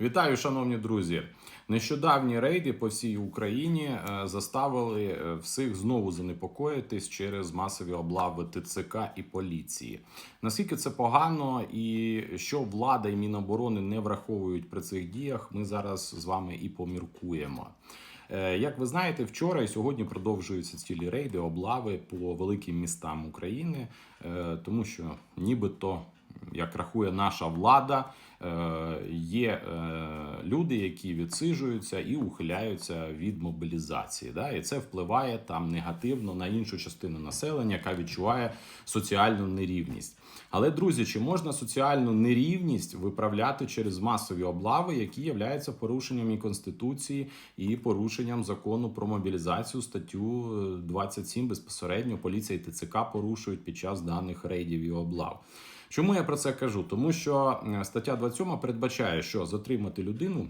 Вітаю, шановні друзі. Нещодавні рейди по всій Україні е, заставили е, всіх знову занепокоїтись через масові облави ТЦК і поліції. Наскільки це погано, і що влада і Міноборони не враховують при цих діях, ми зараз з вами і поміркуємо. Е, Як ви знаєте, вчора і сьогодні продовжуються цілі рейди, облави по великим містам України, тому що нібито, як рахує наша влада, е, є е, люди, які відсиджуються і ухиляються від мобілізації. І це впливає там негативно на іншу частину населення, яка відчуває соціальну нерівність. Але друзі, чи можна соціальну нерівність виправляти через масові облави, які являються порушенням і конституції, і порушенням закону про мобілізацію статтю е, 27 безпосередньо поліція і ТЦК порушують під час даних рейдів і облав. Чому я про це кажу? Тому що е, стаття 27 передбачає, що затримати людину.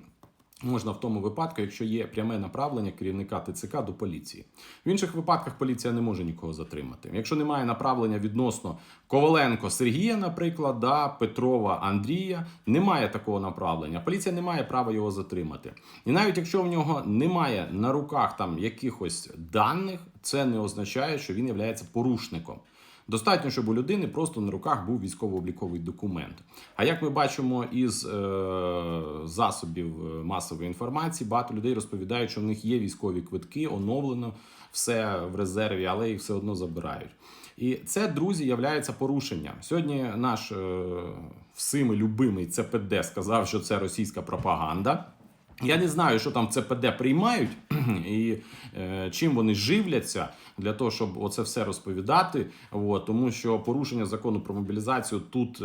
Можна в тому випадку, якщо є пряме направлення керівника ТЦК до поліції. В інших випадках поліція не може нікого затримати. Якщо немає направлення відносно Коваленко Сергія, наприклад, да, Петрова Андрія, немає такого направлення. Поліція не має права його затримати. І навіть якщо в нього немає на руках там якихось даних, це не означає, що він є порушником. Достатньо, щоб у людини просто на руках був військово-обліковий документ. А як ми бачимо із е, засобів е, масової інформації, багато людей розповідають, що в них є військові квитки, оновлено все в резерві, але їх все одно забирають. І це, друзі, являється порушенням. Сьогодні наш е, всіми любимий ЦПД сказав, що це російська пропаганда. Я не знаю, що там ЦПД приймають і е, чим вони живляться для того, щоб оце все розповідати. От, тому що порушення закону про мобілізацію тут е,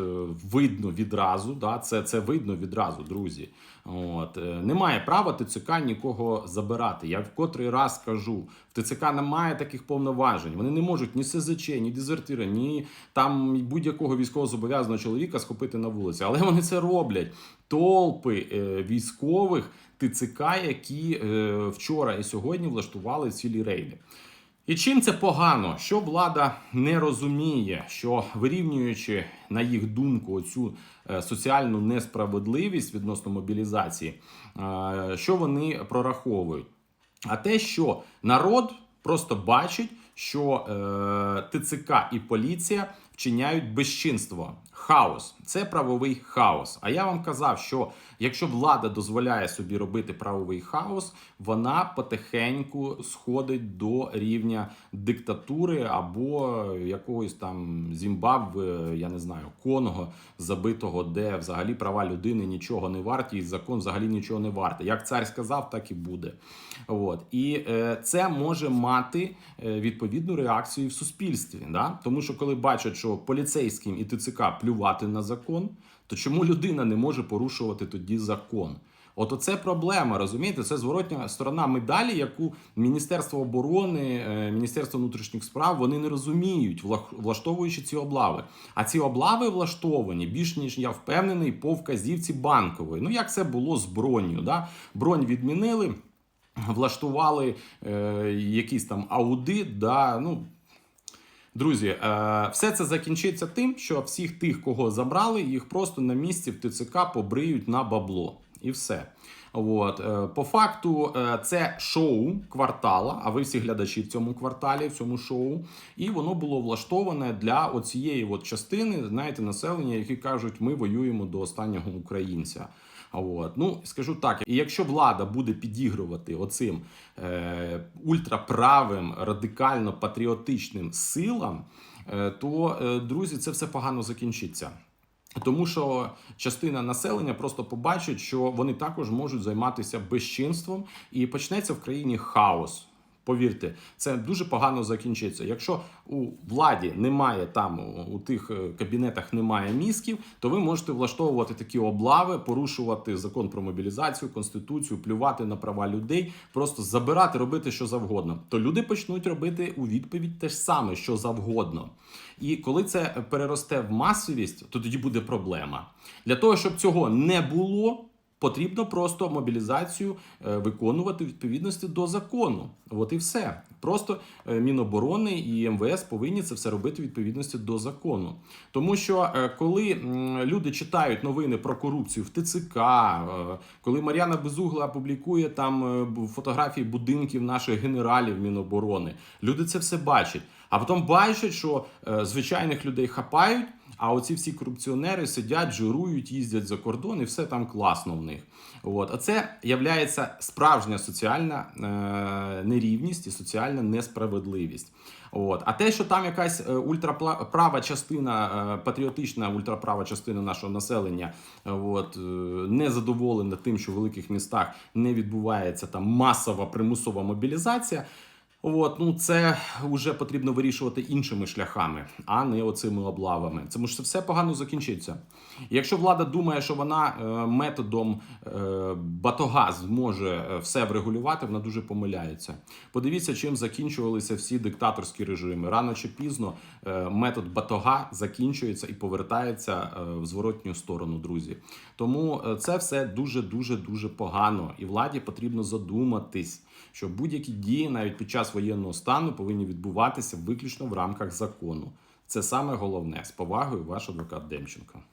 видно відразу. Да, це, це видно відразу, друзі. От, е, немає права ТЦК нікого забирати. Я в котрий раз кажу, в ТЦК немає таких повноважень. Вони не можуть ні СЗЧ, ні дезертира, ні там будь-якого військовозобов'язаного чоловіка схопити на вулиці. Але вони це роблять. Толпи е, військових ТЦК, які е, вчора і сьогодні влаштували цілі рейди. І чим це погано, що влада не розуміє, що вирівнюючи на їх думку цю соціальну несправедливість відносно мобілізації, е, що вони прораховують? А те, що народ просто бачить, що е, ТЦК і поліція вчиняють безчинство, хаос. Це правовий хаос. А я вам казав, що якщо влада дозволяє собі робити правовий хаос, вона потихеньку сходить до рівня диктатури або якогось там Зімбабве, я не знаю, Конго забитого, де взагалі права людини нічого не варті, і закон взагалі нічого не вартий. Як цар сказав, так і буде. От і е, це може мати е, відповідну реакцію в суспільстві. Да? Тому що коли бачать, що поліцейським і ТЦК плювати на закон, то чому людина не може порушувати тоді закон? От оце проблема, розумієте? Це зворотня сторона медалі, яку Міністерство оборони, е, Міністерство внутрішніх справ вони не розуміють, влаштовуючи ці облави. А ці облави влаштовані більш ніж я впевнений по вказівці банкової. Ну як це було з бронью? Да? Бронь відмінили, влаштували е, якийсь там аудит. Да? Ну, Друзі, е, все це закінчиться тим, що всіх тих, кого забрали, їх просто на місці в ТЦК побриють на бабло. І все. От. е, По факту, е, це шоу квартала, а ви всі глядачі в цьому кварталі, в цьому шоу. І воно було влаштоване для оцієї от частини, знаєте, населення, які кажуть, ми воюємо до останнього українця. От. Ну, скажу так, і якщо влада буде підігрувати оцим е, ультраправим, радикально патріотичним силам, е, то, е, друзі, це все погано закінчиться. Тому що частина населення просто побачить, що вони також можуть займатися безчинством, і почнеться в країні хаос. Повірте, це дуже погано закінчиться. Якщо у владі немає там у тих е, кабінетах немає мізків, то ви можете влаштовувати такі облави, порушувати закон про мобілізацію, конституцію, плювати на права людей, просто забирати, робити що завгодно. То люди почнуть робити у відповідь те ж саме, що завгодно. І коли це переросте в масовість, то тоді буде проблема. Для того, щоб цього не було. Потрібно просто мобілізацію е, виконувати в відповідності до закону. От і все. Просто е, Міноборони і МВС повинні це все робити в відповідності до закону. Тому що е, коли люди читають новини про корупцію в ТЦК, коли Мар'яна Безугла публікує там фотографії будинків наших генералів Міноборони, люди це все бачать. А потім бачать, що е, звичайних людей хапають. А оці всі корупціонери сидять, жирують, їздять за кордон, і все там класно в них. От. А це являється справжня соціальна е, нерівність і соціальна несправедливість. От. А те, що там якась е, ультраправа частина, е, патріотична ультраправа частина нашого населення от, не задоволена тим, що в великих містах не відбувається там масова примусова мобілізація. От, ну це вже потрібно вирішувати іншими шляхами, а не оцими облавами. Це все погано закінчиться. Якщо влада думає, що вона е, методом е, батога зможе е, все врегулювати, вона дуже помиляється. Подивіться, чим закінчувалися всі диктаторські режими. Рано чи пізно метод батога закінчується і повертається в зворотню сторону, друзі. Тому це все дуже дуже дуже погано, і владі потрібно задуматись, що будь-які дії навіть під воєнного стану повинні відбуватися виключно в рамках закону. Це саме головне з повагою, ваш адвокат Демченко.